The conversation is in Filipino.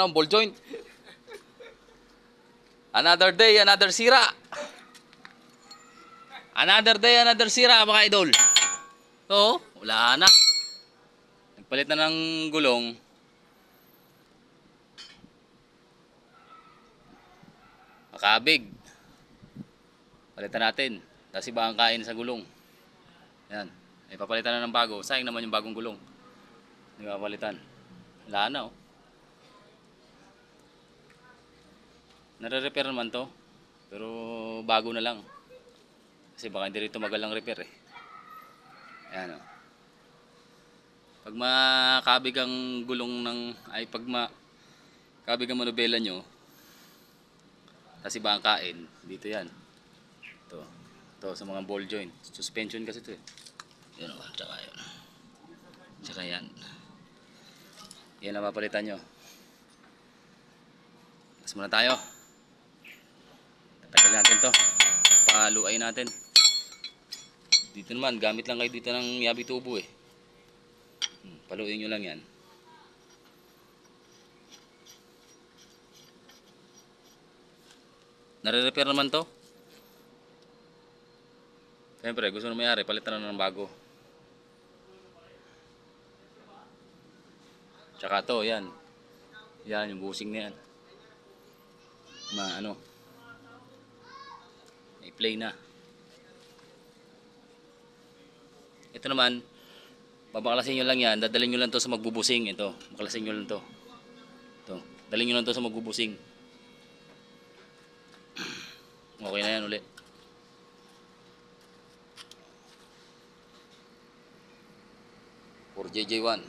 Ano, ball joint. Another day, another sira. Another day, another sira, mga idol. So, wala na. Nagpalit na ng gulong. Makabig. Palitan natin. Tapos iba ang kain sa gulong. Yan. Ay papalitan na ng bago. Sayang naman yung bagong gulong. Hindi papalitan. Wala na oh. Nare-repair naman to. Pero bago na lang. Kasi baka hindi rito magal ang repair eh. Ayan o. Pag makabig ang gulong ng, ay pag makabig ang manubela nyo, iba ang kain, dito yan. Ito. Ito sa mga ball joint. Suspension kasi ito eh. Yan o, tsaka yun. Tsaka yan. Yan ang mapalitan nyo. Tapos muna tayo. Tatagal natin to. Paluay natin. Dito naman, gamit lang kayo dito ng yabi tubo eh. Hmm, Paluin nyo lang yan. Nare-repair naman to. Siyempre, gusto na mayari, palitan na ng bago. Tsaka to, yan. Yan, yung busing na yan. Ma, ano, may play na. Ito naman, babaklasin nyo lang yan, dadalhin nyo lang to sa magbubusing. Ito, baklasin nyo lang to. Ito, dalhin nyo lang to sa magbubusing. Okay na yan uli. For JJ1.